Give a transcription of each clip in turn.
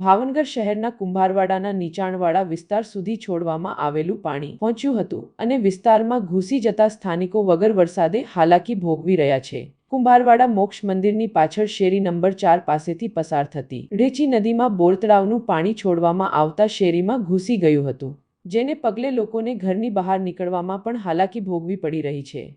ભાવનગર શહેરના કુંભારવાડાના નીચાણવાળા વિસ્તાર સુધી છોડવામાં આવેલું પાણી પહોંચ્યું હતું અને વિસ્તારમાં ઘૂસી જતા સ્થાનિકો વગર વરસાદે હાલાકી ભોગવી રહ્યા છે. કુંભારવાડા મોક્ષ મંદિરની પાછળ શેરી નંબર ચાર પાસેથી પસાર થતી રેચી નદીમાં બોરતળાવનું પાણી છોડવામાં આવતા શેરીમાં ઘૂસી ગયું હતું, જેને પગલે લોકોને ઘરની બહાર નીકળવામાં પણ હાલાકી ભોગવી પડી રહી છે.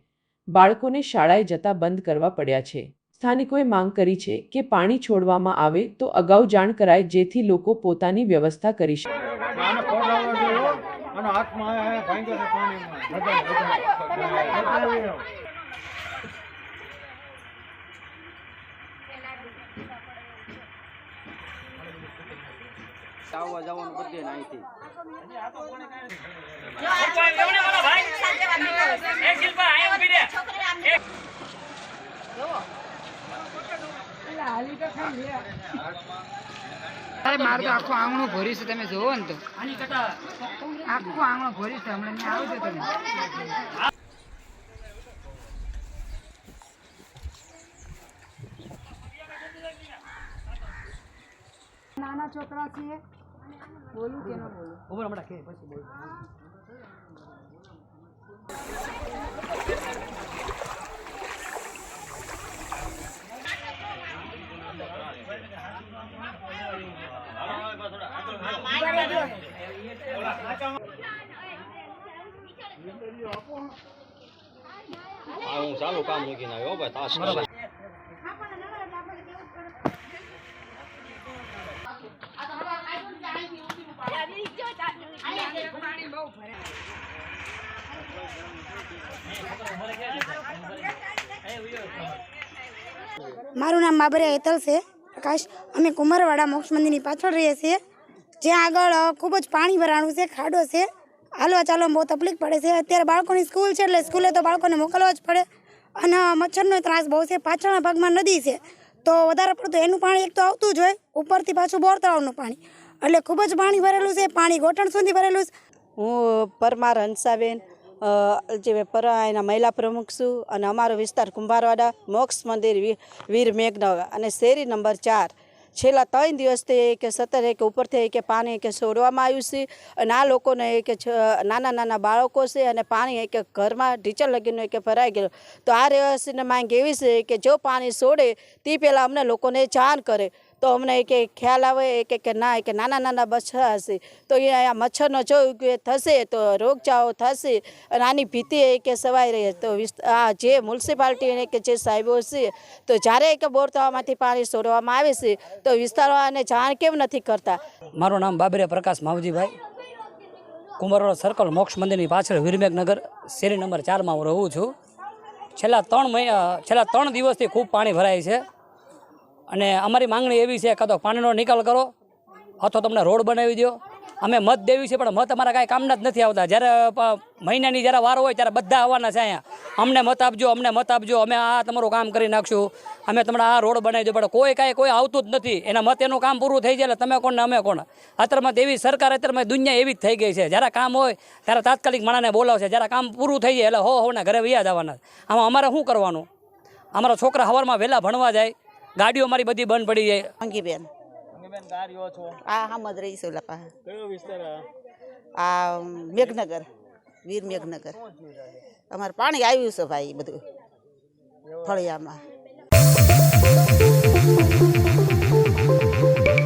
બાળકોને શાળાએ જતા બંધ કરવા પડ્યા છે. સ્થાનિકોએ માંગ કરી છે કે પાણી છોડવામાં આવે તો અગાઉ જાણ કરાય જેથી લોકો પોતાની વ્યવસ્થા કરી શકે. આવવા જવાનું બધે અહીંથી. અરે મારે તો આખું આંગણું ભર્યું છે તમે જોવો ને તો. આખું આંગણું ભર્યું છે હમણાં ત્યાં આવજો તમે. નાના છોકરા છીએ. બોલું કે ન બોલું. આ હું ચાલુ કામ મૂકીને આવ્યો ભાઈ તાસ કરે. મારું નામ બાબરિયા હેતલ છે. પ્રકાશ અમે કુમારવાડા મોક્ષ મંદિરની પાછળ રહીએ છીએ. જ્યાં આગળ ખૂબ જ પાણી ભરાણું છે, ખાડો છે. હાલવા ચાલવામાં બહુ તકલીફ પડે છે. અત્યારે બાળકોની સ્કૂલ છે એટલે સ્કૂલે તો બાળકોને મોકલવા જ પડે. અને મચ્છરનો ત્રાસ બહુ છે. પાછળના ભાગમાં નદી છે. તો વધારે પડતું એનું પાણી એક તો આવતું જ હોય, ઉપરથી પાછું બોર તળાવનું પાણી. એટલે ખૂબ જ પાણી ભરેલું છે. પાણી ગોઠણ સુધી ભરેલું છે. હું પરમાર હંસાબેન જે પર, એના મહિલા પ્રમુખ છું. અને અમારો વિસ્તાર કુંભારવાડા મોક્ષ મંદિર વીર મેઘનગર અને શેરી નંબર ચાર છેલ્લા ત્રણ દિવસથી કે સતત કે ઉપરથી કે પાણી કે છોડવામાં આવ્યું છે. અને આ લોકોને કે નાના નાના બાળકો છે અને પાણી કે ઘરમાં ઢીચર લગીને કે ભરાઈ ગયેલું. તો આ રહેવાસીને માંગ એવી છે કે જો પાણી છોડે, તે પહેલાં અમને લોકોને જાણ કરે. તો અમને કે ખ્યાલ આવે કે કે ના કે નાના નાના મચ્છર હશે. તો એ આ મચ્છરનો જો થશે, તો રોગચાળો થશે અને આની ભીતિ એ કે સવાઈ રહી. તો આ જે મ્યુનિસિપાલિટી કે જે સાહેબો છે, તો જ્યારે કે બોર તળાવમાંથી પાણી છોડવામાં આવે છે, તો વિસ્તારવાળાને જાણ કેમ નથી કરતા? મારું નામ બાબરિયા પ્રકાશ માવજીભાઈ. કુંભારવાડા સર્કલ મોક્ષ મંદિરની પાછળ વિરમેકનગર શેરી નંબર ચારમાં હું રહું છું. છેલ્લા ત્રણ મહિના છેલ્લા ત્રણ દિવસથી ખૂબ પાણી ભરાય છે. અને અમારી માંગણી એવી છે કાં પાણીનો નિકાલ કરો, અથવા તમને રોડ બનાવી દો અમે મત દેવી છે, પણ મત અમારા કાંઈ કામના જ નથી આવતા. જ્યારે મહિનાની જ્યારે વાર હોય ત્યારે બધા આવવાના છે અહીંયા. અમને મત આપજો, અમને મત આપજો, અમે આ તમારું કામ કરી નાખશું. અમે તમને આ રોડ બનાવી દો પણ કોઈ કાંઈ, કોઈ આવતું જ નથી. એના મત એનું કામ પૂરું થઈ જાય એટલે તમે કોણ ને અમે કોણ? અત્યારમાં એવી સરકાર અત્યારમાં દુનિયા એવી જ થઈ ગઈ છે. જ્યારે કામ હોય ત્યારે તાત્કાલિક માણાને બોલાવશે. જ્યારે કામ પૂરું થઈ જાય એટલે હો હોને ઘરે વ્યાજ આવવાના આમાં અમારે શું કરવાનું? અમારા છોકરા હવારમાં વહેલા ભણવા જાય. ગાડીઓ મારી બધી બંધ પડી જાય. અંગીબેન. બેન ગાડીઓ છો? આ હમદ રહી છે લપા. કયો વિસ્તાર આ? આ મેઘનગર વીર મેઘનગર. અમારે પાણી આવ્યું છે ભાઈ બધું. ફળિયામાં.